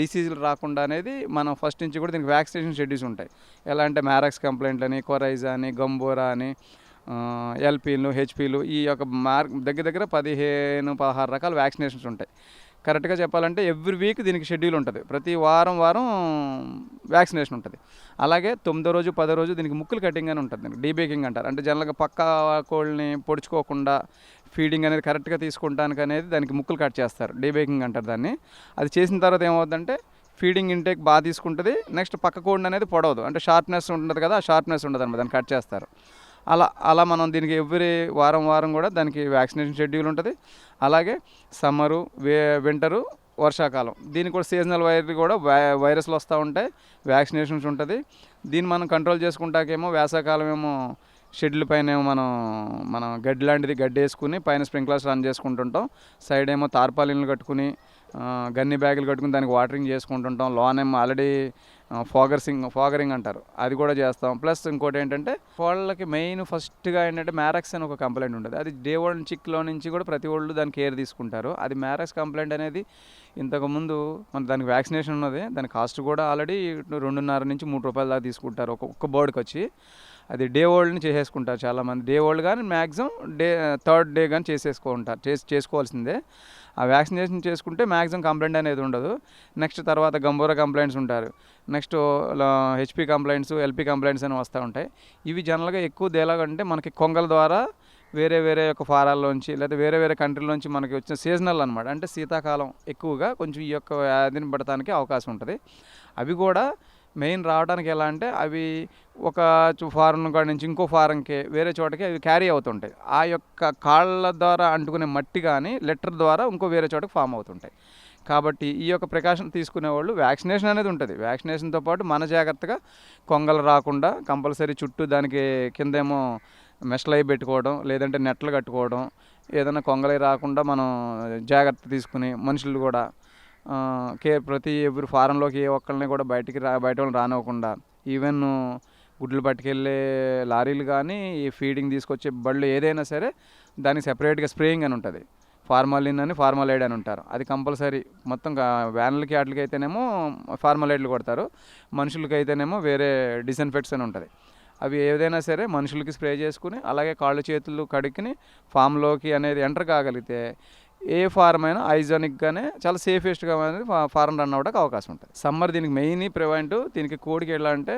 డిసీజులు రాకుండా అనేది మనం ఫస్ట్ నుంచి కూడా దీనికి వ్యాక్సినేషన్ షెడ్యూల్స్ ఉంటాయి. ఎలా అంటే మ్యారక్స్ కంప్లైంట్ అని కొరైజా అని గంబోరా అని ఎల్పీలు హెచ్పీలు ఈ యొక్క మార్ దగ్గర దగ్గర పదిహేను పదహారు రకాల వ్యాక్సినేషన్స్ ఉంటాయి. కరెక్ట్గా చెప్పాలంటే ఎవ్రీ వీక్ దీనికి షెడ్యూల్ ఉంటుంది. ప్రతి వారం వారం వ్యాక్సినేషన్ ఉంటుంది. అలాగే తొమ్మిదో రోజు పదో రోజు దీనికి ముక్కులు కటింగ్ అని ఉంటుంది దీనికి. డీబేకింగ్ అంటారు. అంటే జనరల్గా పక్క కోళ్ళని పొడుచుకోకుండా ఫీడింగ్ అనేది కరెక్ట్గా తీసుకుంటానికి అనేది దానికి ముక్కులు కట్ చేస్తారు. డీబేకింగ్ అంటారు దాన్ని. అది చేసిన తర్వాత ఏమవుతుందంటే ఫీడింగ్ ఇంటేక్ బాగా తీసుకుంటుంది. నెక్స్ట్ పక్క కోడిని అనేది పొడవదు. అంటే షార్ప్నెస్ ఉంటుంది కదా ఆ షార్ప్నెస్ ఉండదు అనమాట దాన్ని కట్ చేస్తారు. అలా అలా మనం దీనికి ఎవ్రీ వారం వారం కూడా దానికి వ్యాక్సినేషన్ షెడ్యూల్ ఉంటుంది. అలాగే సమ్మరు వే వింటరు వర్షాకాలం. దీనికి కూడా సీజనల్ వైర్ కూడా వై- వైరస్లు వస్తూ ఉంటాయి. వ్యాక్సినేషన్స్ ఉంటుంది. దీన్ని మనం కంట్రోల్ చేసుకుంటాకేమో వేసవకాలం ఏమో షెడ్యూల్ పైన ఏమో మనం మనం గడ్డి లాంటిది గడ్డి వేసుకుని పైన స్ప్రింక్లర్స్ రన్ చేసుకుంటుంటాం. సైడ్ ఏమో తార్పాలిన్లు కట్టుకుని గన్ని బ్యాగులు కట్టుకుని దానికి వాటరింగ్ చేసుకుంటుంటాం. లోన్ ఏమో ఆల్రెడీ ఫాగర్సింగ్ ఫాగరింగ్ అంటారు. అది కూడా చేస్తాం. ప్లస్ ఇంకోటి ఏంటంటే వాళ్ళకి మెయిన్ ఫస్ట్గా ఏంటంటే మ్యారక్స్ అని ఒక కంప్లైంట్ ఉంటుంది. అది డే వన్ చిక్లో నుంచి కూడా ప్రతి ఒళ్ళు దాని కేర్ తీసుకుంటారు. అది మ్యారక్స్ కంప్లైంట్ అనేది ఇంతకుముందు మన దానికి వ్యాక్సినేషన్ ఉన్నది. దాని కాస్ట్ కూడా ఆల్రెడీ రెండున్నర నుంచి మూడు రూపాయల దాకా తీసుకుంటారు. ఒక ఒక్క బర్డ్కి వచ్చి. అది డే ఓల్డ్ని చేసేసుకుంటారు చాలామంది. డే ఓల్డ్ కానీ మ్యాక్సిమం డే థర్డ్ డే కానీ చేసేసుకుంటారు చేసి చేసుకోవాల్సిందే. ఆ వ్యాక్సినేషన్ చేసుకుంటే మ్యాక్సిమం కంప్లైంట్ అనేది ఉండదు. నెక్స్ట్ తర్వాత గంబోరా కంప్లైంట్స్ ఉంటారు. Next HP complaints LP complaints అని వస్తూ ఉంటాయి. ఇవి జనరల్గా ఎక్కువ దేలాగంటే మనకి కొంగల ద్వారా వేరే వేరే యొక్క ఫారాల్లోంచి లేదా వేరే వేరే కంట్రీలోంచి మనకి వచ్చిన సీజనల్ అనమాట అంటే శీతాకాలం ఎక్కువగా కొంచెం ఈ యొక్క వ్యాధిని పడటానికి అవకాశం ఉంటుంది. అవి కూడా మెయిన్ రావడానికి ఎలా అంటే అవి ఒక ఫారెన్ కాడ నుంచి ఇంకో ఫారెన్కి వేరే చోటకి అవి క్యారీ అవుతుంటాయి. ఆ యొక్క కాళ్ళ ద్వారా అంటుకునే మట్టి కానీ లెటర్ ద్వారా ఇంకో వేరే చోటకి ఫామ్ అవుతుంటాయి. కాబట్టి ఈ యొక్క ప్రికాషన్ తీసుకునే వాళ్ళు వ్యాక్సినేషన్ అనేది ఉంటుంది. వ్యాక్సినేషన్తో పాటు మన జాగ్రత్తగా కొంగలు రాకుండా కంపల్సరీ చుట్టూ దానికి కిందేమో మెషలై పెట్టుకోవడం లేదంటే నెట్లు కట్టుకోవడం ఏదైనా కొంగలై రాకుండా మనం జాగ్రత్త తీసుకుని మనుషులు కూడా కేర్ ప్రతి ఎవరు ఫారంలోకి ఏ ఒక్కరిని కూడా బయటికి రా బయట వాళ్ళని రానివ్వకుండా ఈవెన్ గుడ్లు పట్టుకెళ్ళే లారీలు కానీ ఈ ఫీడింగ్ తీసుకొచ్చే బళ్ళు ఏదైనా సరే దానికి సెపరేట్గా స్ప్రేయింగ్ అని ఉంటుంది. ఫార్మాలిన్ అని ఫార్మాలైడ్ అని ఉంటారు. అది కంపల్సరీ మొత్తం వ్యాన్లకి వాటికి అయితేనేమో ఫార్మాలైడ్లు కొడతారు. మనుషులకి అయితేనేమో వేరే డిసన్ఫెక్ట్స్ అని ఉంటుంది. అవి ఏదైనా సరే మనుషులకి స్ప్రే చేసుకుని అలాగే కాళ్ళు చేతులు కడుక్కుని ఫామ్లోకి అనేది ఎంటర్ కాగలిగితే ఏ ఫార్మ్ అయినా హైజానిక్గానే చాలా సేఫెస్ట్గా అనేది ఫారం రన్ అవ్వడానికి అవకాశం ఉంటుంది. సమ్మర్ దీనికి మెయిన్ ప్రివెంట్ దీనికి కోడికి ఎలా అంటే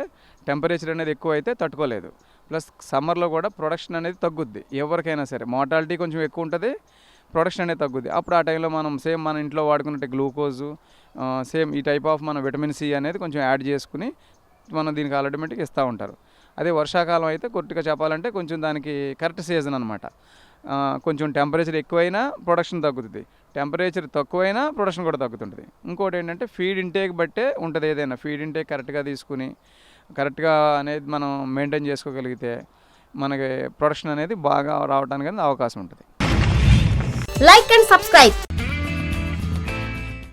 టెంపరేచర్ అనేది ఎక్కువ అయితే తట్టుకోలేదు. ప్లస్ సమ్మర్లో కూడా ప్రొడక్షన్ అనేది తగ్గుద్ది. ఎవరికైనా సరే మోటాలిటీ కొంచెం ఎక్కువ ఉంటుంది ప్రొడక్షన్ అనేది తగ్గుద్ది. అప్పుడు ఆ టైంలో మనం సేమ్ మన ఇంట్లో వాడుకున్నట్టు గ్లూకోజు సేమ్ ఈ టైప్ ఆఫ్ మన విటమిన్ సి అనేది కొంచెం యాడ్ చేసుకుని మనం దీనికి ఆటోమేటిక్ ఇస్తూ ఉంటారు. అదే వర్షాకాలం అయితే కొట్టుగా చెప్పాలంటే కొంచెం దానికి కరెక్ట్ సీజన్ అనమాట కొంచెం టెంపరేచర్ ఎక్కువైనా ప్రొడక్షన్ తగ్గుతుంది. టెంపరేచర్ తక్కువైనా ప్రొడక్షన్ కూడా తగ్గుతుంటుంది. ఇంకోటి ఏంటంటే ఫీడ్ ఇంటేక్ బట్టే ఉంటుంది ఏదైనా. ఫీడ్ ఇంటేక్ కరెక్ట్గా తీసుకుని కరెక్ట్గా అనేది మనం మెయింటైన్ చేసుకోగలిగితే మనకి ప్రొడక్షన్ అనేది బాగా రావడానికి అనేది అవకాశం ఉంటుంది. Like and subscribe